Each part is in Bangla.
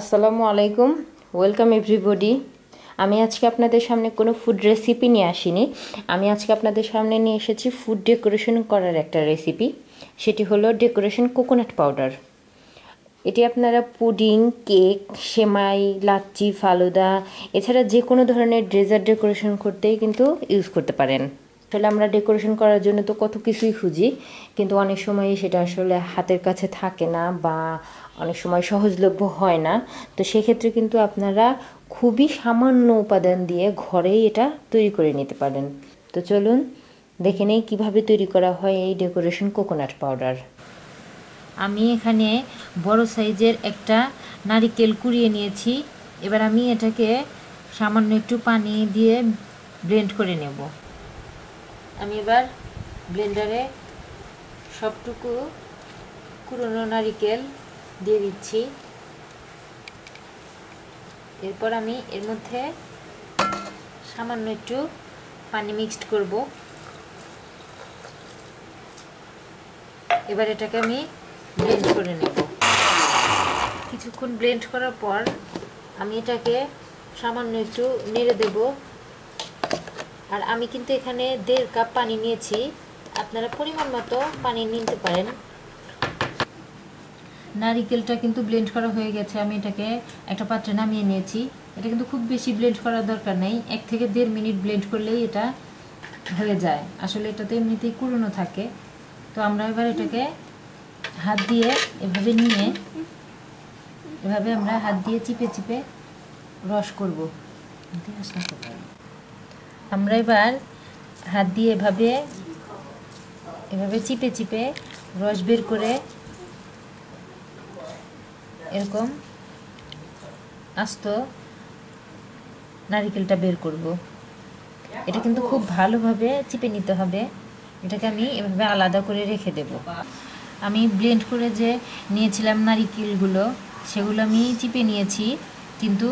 আসসালামু আলাইকুম। ওয়েলকাম এভরিবডি আমি আজকে আপনাদের সামনে কোনো ফুড রেসিপি নিয়ে আসিনি। আমি আজকে আপনাদের সামনে নিয়ে এসেছি ফুড ডেকোরেশন করার একটা রেসিপি সেটি হলো ডেকোরেশন কোকোনাট পাউডার এটি আপনারা পুডিং কেক সেমাই লাচ্চি ফালুদা, এছাড়া যে কোনো ধরনের ড্রেজার ডেকোরেশন করতেই কিন্তু ইউজ করতে পারেন। আসলে আমরা ডেকোরেশন করার জন্য তো কত কিছুই খুঁজি, কিন্তু অনেক সময় সেটা আসলে হাতের কাছে থাকে না বা অনেক সময় সহজলভ্য হয় না। তো সেক্ষেত্রে কিন্তু আপনারা খুবই সামান্য উপাদান দিয়ে ঘরেই এটা তৈরি করে নিতে পারেন। তো চলুন দেখে নেই কীভাবে তৈরি করা হয় এই ডেকোরেশন কোকোনাট পাউডার আমি এখানে বড় সাইজের একটা নারিকেল কুড়িয়ে নিয়েছি। এবার আমি এটাকে সামান্য একটু পানি দিয়ে ব্লেন্ড করে নেব। এবার ব্লেন্ডারে সবটুকু কুড়োনো নারিকেল দিয়ে দিচ্ছি। এরপর আমি এর মধ্যে সামান্য একটু পানি মিক্সড করব। এবার এটাকে আমি ব্লেন্ড করে নেব। কিছুক্ষণ ব্লেন্ড করার পর আমি এটাকে সামান্য একটু নেড়ে দেব। আর আমি কিন্তু এখানে দেড় কাপ পানি নিয়েছি। আপনারা পরিমাণ মতো পানি নিতে পারেন। নারিকেলটা কিন্তু ব্লেন্ড করা হয়ে গেছে। আমি এটাকে একটা পাত্রে নামিয়ে নিয়েছি। এটা কিন্তু খুব বেশি ব্লেন্ড করার দরকার নেই। এক থেকে দেড় মিনিট ব্লেন্ড করলেই এটা হয়ে যায়। আসলে এটাতে এমনিতেই কুড়োনো থাকে। তো আমরা এবার এটাকে হাত দিয়ে এভাবে নিয়ে এভাবে আমরা হাত দিয়ে চিপে চিপে রস করব। আমরা এবার হাত দিয়ে এভাবে এভাবে চিপে চিপে রস বের করে এরকম আস্ত নারিকেলটা বের করব। এটা কিন্তু খুব ভালোভাবে চিপে নিতে হবে। এটাকে আমি এভাবে আলাদা করে রেখে দেব। আমি ব্লেন্ড করে যে নিয়েছিলাম নারিকেলগুলো, সেগুলো আমি চিপে নিয়েছি। কিন্তু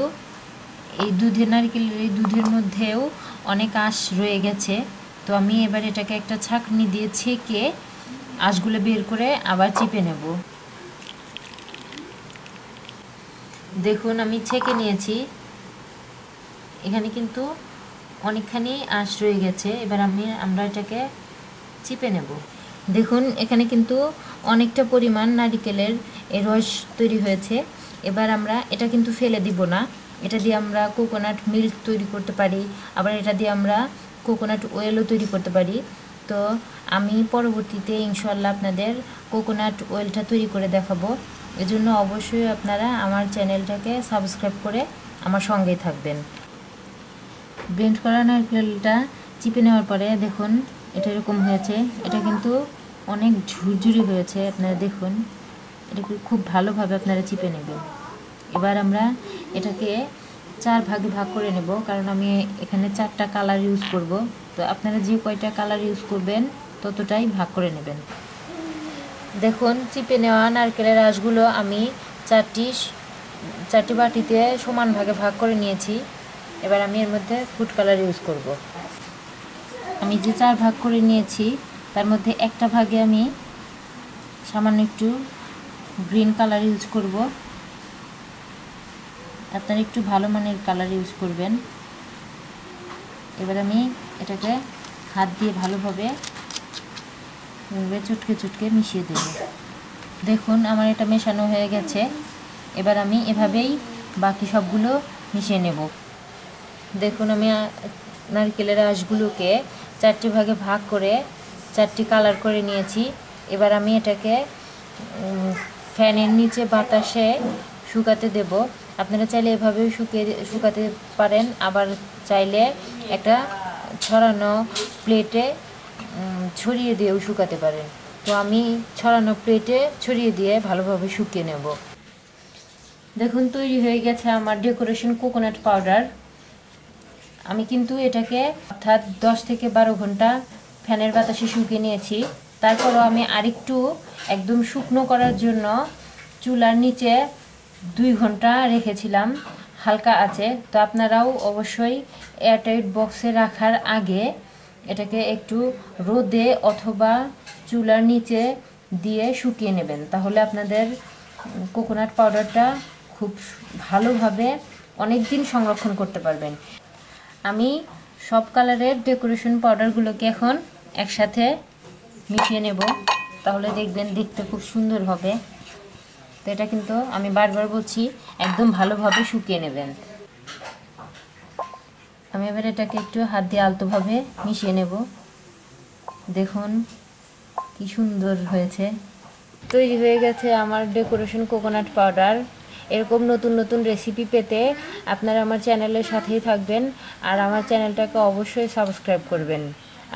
এই দুধের নারিকেলের এই দুধের মধ্যেও অনেক আঁশ রয়ে গেছে। তো আমি এবার এটাকে একটা ছাঁকনি দিয়ে ছেঁকে আঁশগুলো বের করে আবার চিপে নেব। দেখুন, আমি ছেঁকে নিয়েছি। এখানে কিন্তু অনেকখানি আঁশ রয়ে গেছে। এবার আমি, আমরা এটাকে চিপে নেব। দেখুন, এখানে কিন্তু অনেকটা পরিমাণ নারিকেলের রস তৈরি হয়েছে। এবার আমরা এটা কিন্তু ফেলে দিব না। এটা দিয়ে আমরা কোকোনাট মিল্ক তৈরি করতে পারি, আবার এটা দিয়ে আমরা কোকোনাট ওয়েলও তৈরি করতে পারি। তো আমি পরবর্তীতে ইনশাল্লাহ আপনাদের কোকোনাট ওয়েলটা তৈরি করে দেখাবো। এজন্য অবশ্যই আপনারা আমার চ্যানেলটাকে সাবস্ক্রাইব করে আমার সঙ্গেই থাকবেন। ব্লেন্ড করা নারকেলটা চিপে নেওয়ার পরে দেখুন, এটা এরকম হয়েছে। এটা কিন্তু অনেক ঝুরঝুরি হয়েছে, আপনারা দেখুন। এটা খুব ভালোভাবে আপনারা চিপে নেবেন। এবার আমরা এটাকে চার ভাগে ভাগ করে নেব, কারণ আমি এখানে চারটা কালার ইউজ করব। তো আপনারা যে কয়টা কালার ইউজ করবেন, ততটাই ভাগ করে নেবেন। দেখুন, চিপে নেওয়া নারকেলের আঁশগুলো আমি চারটি চারটি বাটিতে সমান ভাগে ভাগ করে নিয়েছি। এবার আমি এর মধ্যে ফুড কালার ইউজ করব। আমি যে চার ভাগ করে নিয়েছি, তার মধ্যে একটা ভাগে আমি সামান্য একটু গ্রিন কালার ইউজ করব। আপনারা একটু ভালো মানের কালার ইউজ করবেন। এবার আমি এটাকে হাত দিয়ে ভালোভাবে চুটকে চটকে মিশিয়ে দেব। দেখুন, আমার এটা মেশানো হয়ে গেছে। এবার আমি এভাবেই বাকি সবগুলো মিশিয়ে নেব। দেখুন, আমি নারকেলের আঁশগুলোকে চারটি ভাগে ভাগ করে চারটি কালার করে নিয়েছি। এবার আমি এটাকে ফ্যানের নিচে বাতাসে শুকাতে দেব। আপনারা চাইলে এভাবেও শুকিয়ে শুকাতে পারেন। আবার চাইলে একটা ছড়ানো প্লেটে ছড়িয়ে দিয়েও শুকাতে পারেন। তো আমি ছড়ানো প্লেটে ছড়িয়ে দিয়ে ভালোভাবে শুকিয়ে নেব। দেখুন, তৈরি হয়ে গেছে আমার ডেকোরেশন কোকোনাট পাউডার আমি কিন্তু এটাকে অর্থাৎ দশ থেকে বারো ঘণ্টা ফ্যানের বাতাসে শুকিয়ে নিয়েছি। তারপরও আমি আরেকটু একদম শুকনো করার জন্য চুলার নিচে দুই ঘণ্টা রেখেছিলাম, হালকা আছে। তো আপনারাও অবশ্যই এয়ারটাইট বক্সে রাখার আগে এটাকে একটু রোদে অথবা চুলার নিচে দিয়ে শুকিয়ে নেবেন। তাহলে আপনাদের কোকোনাট পাউডারটা খুব ভালোভাবে অনেক দিন সংরক্ষণ করতে পারবেন। আমি সব কালারের ডেকোরেশন পাউডারগুলোকে এখন একসাথে মিশিয়ে নেব। তাহলে দেখবেন দেখতে খুব সুন্দর হবে। তো এটা কিন্তু আমি বারবার বলছি, একদম ভালোভাবে শুকিয়ে নেবেন। আমি এবার এটাকে একটু হাত দিয়ে আলতোভাবে মিশিয়ে নেব। দেখুন কি সুন্দর হয়েছে। তৈরি হয়ে গেছে আমার ডেকোরেশন কোকোনাট পাউডার। এরকম নতুন নতুন রেসিপি পেতে আপনারা আমার চ্যানেলের সাথেই থাকবেন আর আমার চ্যানেলটাকে অবশ্যই সাবস্ক্রাইব করবেন।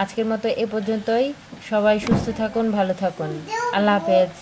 আজকের মতো এ পর্যন্তই। সবাই সুস্থ থাকুন, ভালো থাকুন। আল্লাহ হাফেজ।